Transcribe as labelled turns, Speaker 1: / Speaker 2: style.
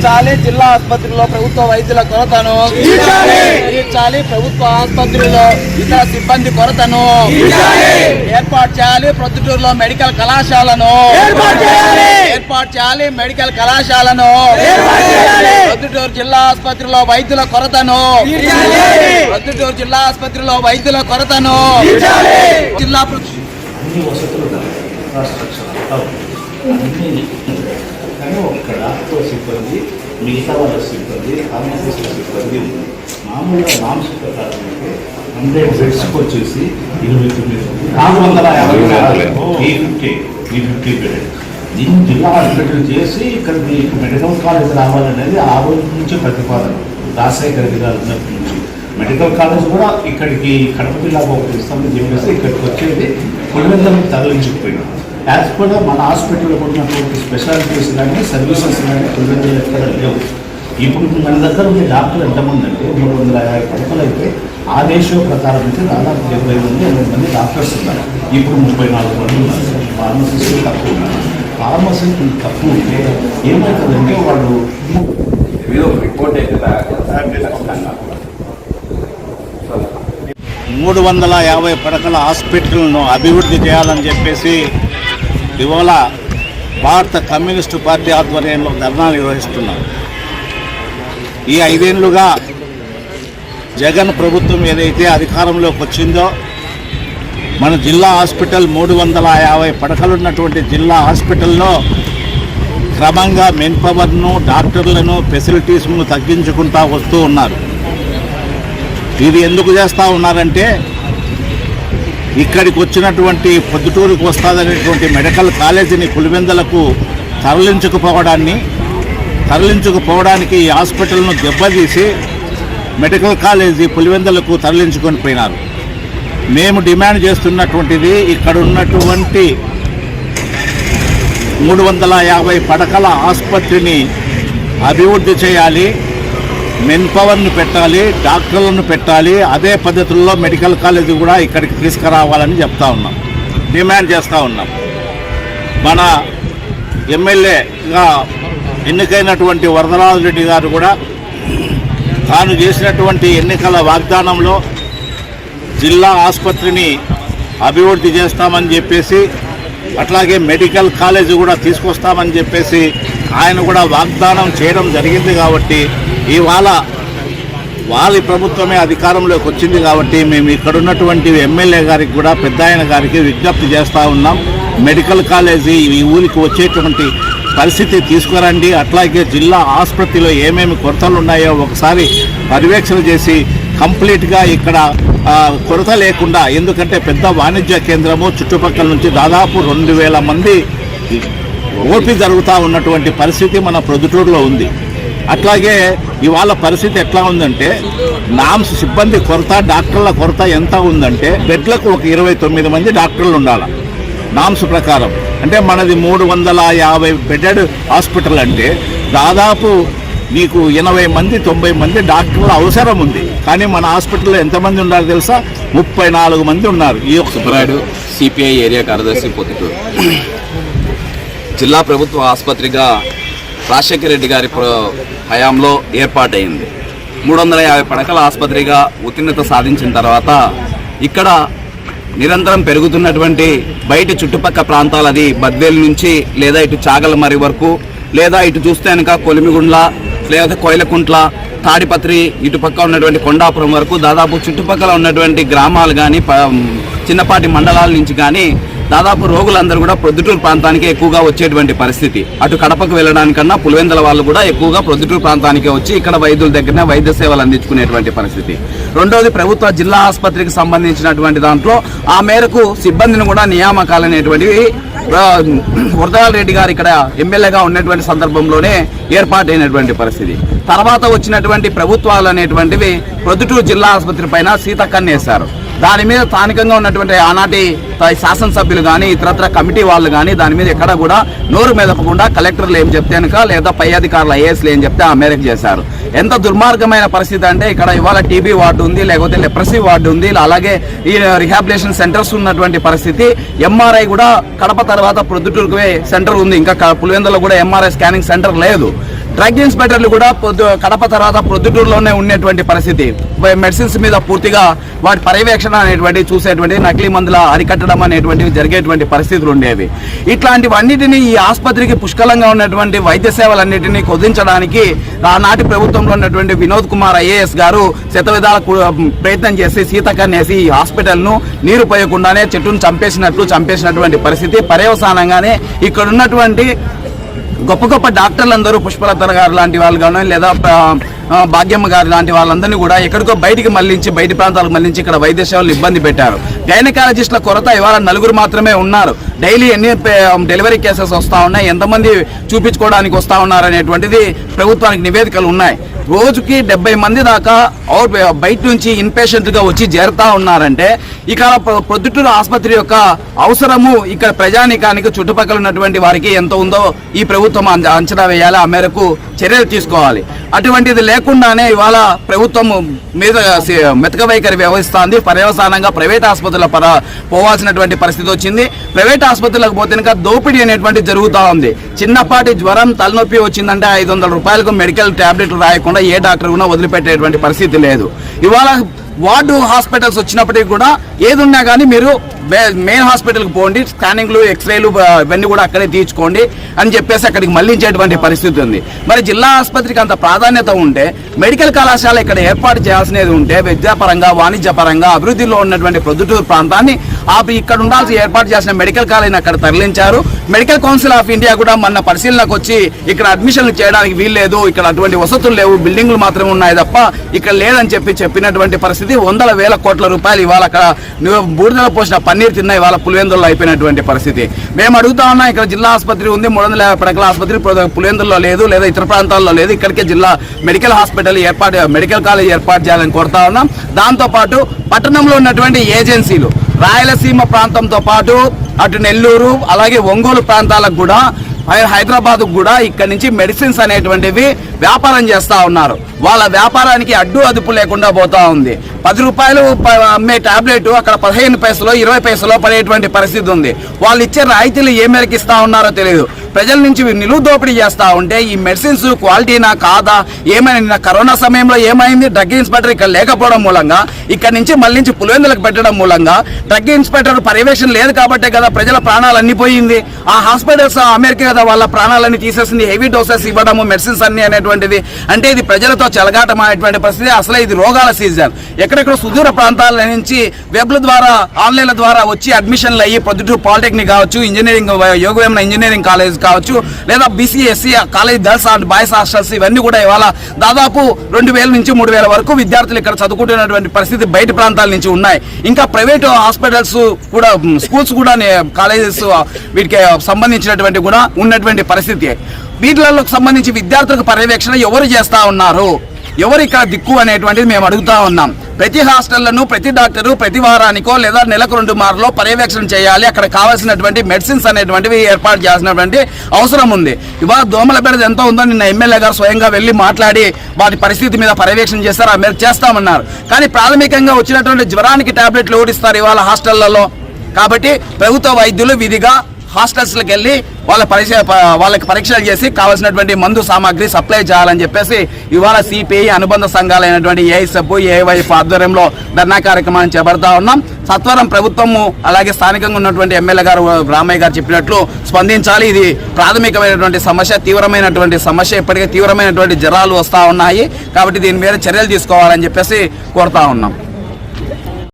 Speaker 1: తీర్చాలి. జిల్లా ఆసుపత్రిలో ప్రభుత్వ వైద్యుల కొరతను తీర్చాలి. ప్రభుత్వ ఆసుపత్రిలో ఇతర సిబ్బంది కొరతను ఏర్పాటు చేయాలి. ప్రొద్దుటూరులో మెడికల్ కళాశాలను ఏర్పాటు చేయాలి. మెడికల్ కళాశాలను ప్రొద్దుటూరు జిల్లా ఆసుపత్రిలో వైద్యుల కొరతను ప్రొద్దుటూరు జిల్లా ఆసుపత్రిలో వైద్యుల కొరతను జిల్లా
Speaker 2: కానీ ఒక్క డాక్టర్ సిబ్బంది మిగతా వాళ్ళ సిబ్బంది ఫార్మసిస్ట్ సిబ్బంది ఉంది. మామూలుగా నామ్స్ ప్రకారం అయితే హండ్రెడ్ బెడ్స్కి వచ్చేసి ఇరవై తొమ్మిది నాలుగు వందల యాభై ఈ ఫిఫ్టీ ఈ ఫిఫ్టీ బెడ్ దీన్ని జిల్లా హాస్పిటల్ చేసి ఇక్కడ మీకు మెడికల్ కాలేజ్ రావాలనేది ఆ రోజు నుంచి ప్రతిపాదన. రాజశేఖర్ రెడ్డి గారు ఉన్నప్పటి నుంచి. మెడికల్ కాలేజ్ కూడా ఇక్కడికి కడప జిల్లాకు ఒకటి ఇస్తామని చెప్పేసి ఇక్కడికి వచ్చేది. పులివెందులకు తరలించకపోయినాం యాజ్ పర్ మన హాస్పిటల్లో ఉన్నటువంటి స్పెషాలిటీస్ కానీ సర్వీసెస్ కానీ పులివెందులు ఎక్కడ లేవు ఇప్పుడు మన దగ్గర ఉండే డాక్టర్లు ఎంతమంది అంటే మూడు వందల యాభై పడకలు అయితే ఆ రేషియో ప్రకారం అయితే దాదాపు డెబ్బై మంది ఎనభై మంది డాక్టర్స్ ఉన్నారు. ఇప్పుడు ముప్పై నాలుగు మంది ఉన్నారు. ఫార్మసిస్టులు తక్కువ ఉన్నారు. ఫార్మసిస్టులు తక్కువ ఉంటే ఏమవుతుందంటే వాళ్ళు
Speaker 3: రిపోర్ట్ అయితే
Speaker 2: మూడు వందల యాభై పడకల హాస్పిటల్ను అభివృద్ధి చేయాలని చెప్పేసి ఇవాళ భారత కమ్యూనిస్టు పార్టీ ఆధ్వర్యంలో ధర్నా నిర్వహిస్తున్నారు. ఈ ఐదేళ్ళుగా జగన్ ప్రభుత్వం ఏదైతే అధికారంలోకి వచ్చిందో మన జిల్లా హాస్పిటల్ మూడు వందల యాభై పడకలున్నటువంటి జిల్లా హాస్పిటల్లో క్రమంగా మెన్ పవర్ను డాక్టర్లను ఫెసిలిటీస్ను తగ్గించుకుంటా వస్తూ ఉన్నారు. ఇది ఎందుకు చేస్తూ ఉన్నారంటే ఇక్కడికి వచ్చినటువంటి పొద్దుటూరుకు వస్తాదనేటువంటి మెడికల్ కాలేజీని పులివెందలకు తరలించకపోవడాన్ని తరలించకపోవడానికి ఈ హాస్పిటల్ను దెబ్బతీసి మెడికల్ కాలేజీ పులివెందలకు తరలించుకొని పోయినారు. మేము డిమాండ్ చేస్తున్నటువంటిది ఇక్కడ ఉన్నటువంటి మూడు వందల యాభై పడకల ఆసుపత్రిని అభివృద్ధి చేయాలి. మెన్ పవర్ను పెట్టాలి డాక్టర్లను పెట్టాలి అదే పద్ధతుల్లో మెడికల్ కాలేజీ కూడా ఇక్కడికి తీసుకురావాలని చెప్తా ఉన్నాం. డిమాండ్ చేస్తూ ఉన్నాం. మన ఎమ్మెల్యేగా ఎన్నికైనటువంటి వరదరాజు రెడ్డి గారు కూడా తాను చేసినటువంటి ఎన్నికల వాగ్దానంలో జిల్లా ఆసుపత్రిని అభివృద్ధి చేస్తామని చెప్పేసి అట్లాగే మెడికల్ కాలేజీ కూడా తీసుకొస్తామని చెప్పేసి ఆయన కూడా వాగ్దానం చేయడం జరిగింది కాబట్టి ఇవాళ వాళ్ళ ప్రభుత్వమే అధికారంలోకి వచ్చింది కాబట్టి మేము ఇక్కడ ఉన్నటువంటి ఎమ్మెల్యే గారికి కూడా పెద్ద ఆయన గారికి విజ్ఞప్తి చేస్తూ ఉన్నాం. మెడికల్ కాలేజీ ఈ ఊరికి వచ్చేటువంటి పరిస్థితి తీసుకురండి. అట్లాగే జిల్లా ఆసుపత్రిలో ఏమేమి కొరతలు ఉన్నాయో ఒకసారి పర్యవేక్షణ చేసి కంప్లీట్గా ఇక్కడ కొరత లేకుండా ఎందుకంటే పెద్ద వాణిజ్య కేంద్రము చుట్టుపక్కల నుంచి దాదాపు రెండు వేల మంది ఓపి జరుగుతూ ఉన్నటువంటి పరిస్థితి మన ప్రొద్దుటూరులో ఉంది. అట్లాగే ఇవాళ పరిస్థితి ఎట్లా ఉందంటే నామ్స్ సిబ్బంది కొరత డాక్టర్ల కొరత ఎంత ఉందంటే బెడ్లకు ఒక ఇరవై తొమ్మిది మంది డాక్టర్లు ఉండాలి. నామ్స్ ప్రకారం. అంటే మనది మూడు వందల యాభై బెడెడ్ హాస్పిటల్ అంటే దాదాపు నీకు ఎనభై మంది తొంభై మంది డాక్టర్ల అవసరం ఉంది. కానీ మన హాస్పిటల్లో ఎంతమంది ఉన్నారు తెలుసా? ముప్పై నాలుగు మంది ఉన్నారు. ఈ ఒక
Speaker 3: సుబ్బరాయుడు సిపిఐ ఏరియా కార్యదర్శి పొద్దుటూరు జిల్లా ప్రభుత్వ ఆసుపత్రిగా రాజశేఖర రెడ్డి గారి ప్ర- హయాంలో ఏర్పాటైంది. మూడు వందల యాభై పడకల ఆసుపత్రిగా ఉత్తీర్ణత సాధించిన తర్వాత ఇక్కడ నిరంతరం పెరుగుతున్నటువంటి బయట చుట్టుపక్క ప్రాంతాలది బద్వేలు నుంచి లేదా ఇటు చాగలమరి వరకు లేదా ఇటు చూస్తే కనుక కొలిమిగుండ్ల లేదా కోయిలకుంట్ల తాడిపత్రి ఇటుపక్క ఉన్నటువంటి కొండాపురం వరకు దాదాపు చుట్టుపక్కల ఉన్నటువంటి గ్రామాలు కానీ చిన్నపాటి మండలాల నుంచి కానీ దాదాపు రోగులందరూ కూడా ప్రొద్దుటూరు ప్రాంతానికి ఎక్కువగా వచ్చేటువంటి పరిస్థితి. అటు కడపకు వెళ్ళడానికన్నా పులివెందల వాళ్ళు కూడా ఎక్కువగా ప్రొద్దుటూరు ప్రాంతానికే వచ్చి ఇక్కడ వైద్యుల దగ్గరనే వైద్య సేవలు అందించుకునేటువంటి పరిస్థితి. రెండోది ప్రభుత్వ జిల్లా ఆసుపత్రికి సంబంధించినటువంటి దాంట్లో ఆ మేరకు సిబ్బందిని కూడా నియామకాలు అనేటువంటివి వరదరాల రెడ్డి గారు ఇక్కడ ఎమ్మెల్యేగా ఉన్నటువంటి సందర్భంలోనే ఏర్పాటైనటువంటి పరిస్థితి. తర్వాత వచ్చినటువంటి ప్రభుత్వాలు అనేటువంటివి ప్రొద్దుటూరు జిల్లా ఆసుపత్రి పైన సీతక్కన్నేశారు దాని మీద స్థానికంగా ఉన్నటువంటి ఆనాటి శాసనసభ్యులు కానీ ఇతరత్ర కమిటీ వాళ్ళు కానీ దాని మీద ఎక్కడ కూడా నోరు మెదపకుండా కలెక్టర్లు ఏం చెప్తే కనుక లేదా పై అధికారులు ఐఏఎస్లు ఏం చెప్తే ఆ మేరకు చేశారు. ఎంత దుర్మార్గమైన పరిస్థితి అంటే ఇక్కడ ఇవాళ టీబీ వార్డు ఉంది లేకపోతే లెప్రసీ వార్డు ఉంది అలాగే ఈ రిహాబిలేషన్ సెంటర్స్ ఉన్నటువంటి పరిస్థితి. ఎంఆర్ఐ కూడా కడప తర్వాత ప్రొద్దుటూరుకు సెంటర్ ఉంది. ఇంకా పులివెందులో కూడా ఎంఆర్ఐ స్కానింగ్ సెంటర్ లేదు. డ్రగ్ ఇన్స్పెక్టర్లు కూడా పొద్దు కడప తర్వాత ప్రొద్దుటూరులోనే ఉన్నటువంటి పరిస్థితి. మెడిసిన్స్ మీద పూర్తిగా వాటి పర్యవేక్షణ అనేటువంటి చూసేటువంటి నకిలీ మందుల అరికట్టడం అనేటువంటివి జరిగేటువంటి పరిస్థితులు ఉండేవి. ఇట్లాంటివన్నిటిని ఈ ఆసుపత్రికి పుష్కలంగా ఉన్నటువంటి వైద్య సేవలన్నిటిని కుదించడానికి ఆనాటి ప్రభుత్వంలో ఉన్నటువంటి వినోద్ కుమార్ ఐఏఎస్ గారు శతవిధాల ప్రయత్నం చేసి సీతకన్నేసి ఈ హాస్పిటల్ను నీరు పోయకుండానే చెట్టును చంపేసినట్లు చంపేసినటువంటి పరిస్థితి. పర్యవసానంగానే ఇక్కడ ఉన్నటువంటి గొప్ప గొప్ప డాక్టర్లందరూ పుష్పలతన గారు లాంటి వాళ్ళు కానీ లేదా భాగ్యమ్మ గారు లాంటి వాళ్ళందరినీ కూడా ఎక్కడికో బయటికి మళ్ళించి బయటి ప్రాంతాలకు మళ్ళించి ఇక్కడ వైద్య సేవలు ఇబ్బంది పెట్టారు. గైనకాలజిస్టుల కొరత ఇవాళ నలుగురు మాత్రమే ఉన్నారు. డైలీ ఎన్ని డెలివరీ కేసెస్ వస్తూ ఉన్నాయి? ఎంతమంది చూపించుకోవడానికి వస్తూ ఉన్నారు అనేటువంటిది ప్రభుత్వానికి నివేదికలు ఉన్నాయి. రోజుకి డెబ్బై మంది దాకా అవుట్ బయట నుంచి ఇన్పేషెంట్గా వచ్చి చేరుతా ఉన్నారంటే ఇక ప్ర- ప్రొద్దుటూరు ఆసుపత్రి యొక్క అవసరము ఇక్కడ ప్రజానీకానికి చుట్టుపక్కల ఉన్నటువంటి వారికి ఎంత ఉందో ఈ ప్రభుత్వం అంచ- అంచనా వేయాలి ఆ మేరకు చర్యలు తీసుకోవాలి. అటువంటిది లేకుండానే ఇవాళ ప్రభుత్వం మీద మెతక వైఖరి వ్యవహరిస్తోంది పర్యవసానంగా ప్రైవేట్ ఆసుపత్రుల పర పోవాల్సినటువంటి పరిస్థితి వచ్చింది. ప్రైవేట్ ఆసుపత్రులకు పోతే కనుక దోపిడీ అనేటువంటి జరుగుతూ ఉంది. చిన్నపాటి జ్వరం తలనొప్పి వచ్చిందంటే ఐదు వందల రూపాయలకు మెడికల్ టాబ్లెట్లు రాయకుండా ఏ డాక్టర్ కూడా వదిలిపెట్టేటువంటి పరిస్థితి లేదు. ఇవాళ వార్డు హాస్పిటల్స్ వచ్చినప్పటికీ కూడా ఏది ఉన్నా కానీ మీరు మెయిన్ హాస్పిటల్కి పోండి స్కానింగ్లు ఎక్స్రేలు ఇవన్నీ కూడా అక్కడే తీర్చుకోండి అని చెప్పేసి అక్కడికి మళ్ళించేటువంటి పరిస్థితి ఉంది. మరి జిల్లా ఆసుపత్రికి అంత ప్రాధాన్యత ఉంటే మెడికల్ కళాశాల ఇక్కడ ఏర్పాటు చేయాల్సినది ఉంటే విద్యాపరంగా వాణిజ్యపరంగా అభివృద్ధిలో ఉన్నటువంటి ప్రొద్దుటూరు ప్రాంతాన్ని ఆ ఇక్కడ ఉండాల్సి ఏర్పాటు చేసిన మెడికల్ కాలేజీని అక్కడ తరలించారు. మెడికల్ కౌన్సిల్ ఆఫ్ ఇండియా కూడా మన పరిశీలనకు వచ్చి ఇక్కడ అడ్మిషన్లు చేయడానికి వీల్లేదు ఇక్కడ అటువంటి వసతులు లేవు బిల్డింగ్లు మాత్రమే ఉన్నాయి తప్ప ఇక్కడ లేదని చెప్పి చెప్పినటువంటి పరిస్థితి వందల వేల కోట్ల రూపాయలు ఇవాళ అక్కడ బూడిదల పోసిన పన్నీర్ తిన్న ఇవాళ పులివెందుల్లో అయిపోయినటువంటి పరిస్థితి. మేము అడుగుతా ఉన్నాం ఇక్కడ జిల్లా ఆసుపత్రి ఉంది మూడు వందల యాభై పడకల ఆసుపత్రి పులివెందుల్లో లేదు లేదా ఇతర ప్రాంతాల్లో లేదు. ఇక్కడికే జిల్లా మెడికల్ హాస్పిటల్ ఏర్పాటు మెడికల్ కాలేజ్ ఏర్పాటు చేయాలని కోరుతా ఉన్నాం. దాంతోపాటు పట్టణంలో ఉన్నటువంటి ఏజెన్సీలు రాయలసీమ ప్రాంతంతో పాటు అటు నెల్లూరు అలాగే ఒంగోలు ప్రాంతాలకు కూడా హైదరాబాద్ కూడా ఇక్కడ నుంచి మెడిసిన్స్ అనేటువంటివి వ్యాపారం చేస్తా ఉన్నారు. వాళ్ళ వ్యాపారానికి అడ్డు అదుపు లేకుండా పోతా ఉంది. పది రూపాయలు ప- అమ్మే టాబ్లెట్ అక్కడ పదిహేను పైసలు ఇరవై పైసలో పడేటువంటి పరిస్థితి ఉంది. వాళ్ళు ఇచ్చే రాయితీలు ఏ మేరకు ఇస్తా ఉన్నారో తెలియదు. ప్రజల నుంచి నిలువు దోపిడీ చేస్తా ఉంటే ఈ మెడిసిన్స్ క్వాలిటీనా కాదా? ఏమైనా కరోనా సమయంలో ఏమైంది? డ్రగ్ ఇన్స్పెక్టర్ ఇక్కడ లేకపోవడం మూలంగా ఇక్కడ నుంచి మళ్ళీ నుంచి పులివెందులకు పెట్టడం మూలంగా డ్రగ్ ఇన్స్పెక్టర్ పర్యవేక్షణ లేదు కాబట్టే కదా ప్రజల ప్రాణాలు అన్ని పోయింది. ఆ హాస్పిటల్స్ అమెరికా కదా వాళ్ళ ప్రాణాలన్నీ తీసేసింది హెవీ డోసెస్ ఇవ్వడము మెడిసిన్స్ అన్ని అనేటువంటిది అంటే ఇది ప్రజలతో చెలగాటమైనటువంటి పరిస్థితి. అసలే ఇది రోగాల సీజన్. ఎక్కడెక్కడ సుదూర ప్రాంతాల నుంచి వెబ్ల ద్వారా ఆన్లైన్ల ద్వారా వచ్చి అడ్మిషన్లు అయ్యి పొద్దుటూరు పాలిటెక్నిక్ కావచ్చు ఇంజనీరింగ్ యోగవేమన ఇంజనీరింగ్ కాలేజ్ కావచ్చు లేదా BCSC college girls and boys hostels ఇవన్నీ కూడా ఇవాళ దాదాపు రెండు వేల నుంచి మూడు వేల వరకు విద్యార్థులు ఇక్కడ చదువుకుంటున్నటువంటి పరిస్థితి బయట ప్రాంతాల నుంచి ఉన్నాయి. ఇంకా ప్రైవేట్ హాస్పిటల్స్ కూడా స్కూల్స్ కూడా కాలేజెస్ వీటికి సంబంధించినటువంటి కూడా ఉన్నటువంటి పరిస్థితి. వీటిలకు సంబంధించి విద్యార్థులకు పర్యవేక్షణ ఎవరు చేస్తా ఉన్నారు? ఎవరు ఇక్కడ దిక్కు అనేటువంటిది మేము అడుగుతా ఉన్నాం. ప్రతి హాస్టళ్ళను ప్రతి డాక్టరు ప్రతి వారానికో లేదా నెలకు రెండు మార్లో పర్యవేక్షణ చేయాలి. అక్కడ కావాల్సినటువంటి మెడిసిన్స్ అనేటువంటివి ఏర్పాటు చేసినటువంటి అవసరం ఉంది. ఇవాళ దోమల బెడద ఎంత ఉందో నిన్న ఎమ్మెల్యే గారు స్వయంగా వెళ్ళి మాట్లాడి వాటి పరిస్థితి మీద పర్యవేక్షణ చేస్తారు ఆ మేరకు చేస్తామన్నారు. కానీ ప్రాథమికంగా వచ్చినటువంటి జ్వరానికి టాబ్లెట్లు ఓడిస్తారు ఇవాళ హాస్టళ్ళలో? కాబట్టి ప్రభుత్వ వైద్యులు విధిగా హాస్టల్స్కి వెళ్ళి వాళ్ళ పరీక్ష వాళ్ళకి పరీక్షలు చేసి కావాల్సినటువంటి మందు సామాగ్రి సప్లై చేయాలని చెప్పేసి ఇవాళ సిపిఐ అనుబంధ సంఘాలైనటువంటి ఏఐసబ్ ఏవైఎఫ్ ఆధ్వర్యంలో ధర్నా కార్యక్రమాన్ని చేపడతా ఉన్నాం. సత్వరం ప్రభుత్వము అలాగే స్థానికంగా ఉన్నటువంటి ఎమ్మెల్యే గారు రామయ్య గారు చెప్పినట్లు స్పందించాలి. ఇది ప్రాథమికమైనటువంటి సమస్య తీవ్రమైనటువంటి సమస్య ఇప్పటికే తీవ్రమైనటువంటి జ్వరాలు వస్తూ ఉన్నాయి. కాబట్టి దీని మీద చర్యలు తీసుకోవాలని చెప్పేసి కోరుతా ఉన్నాం.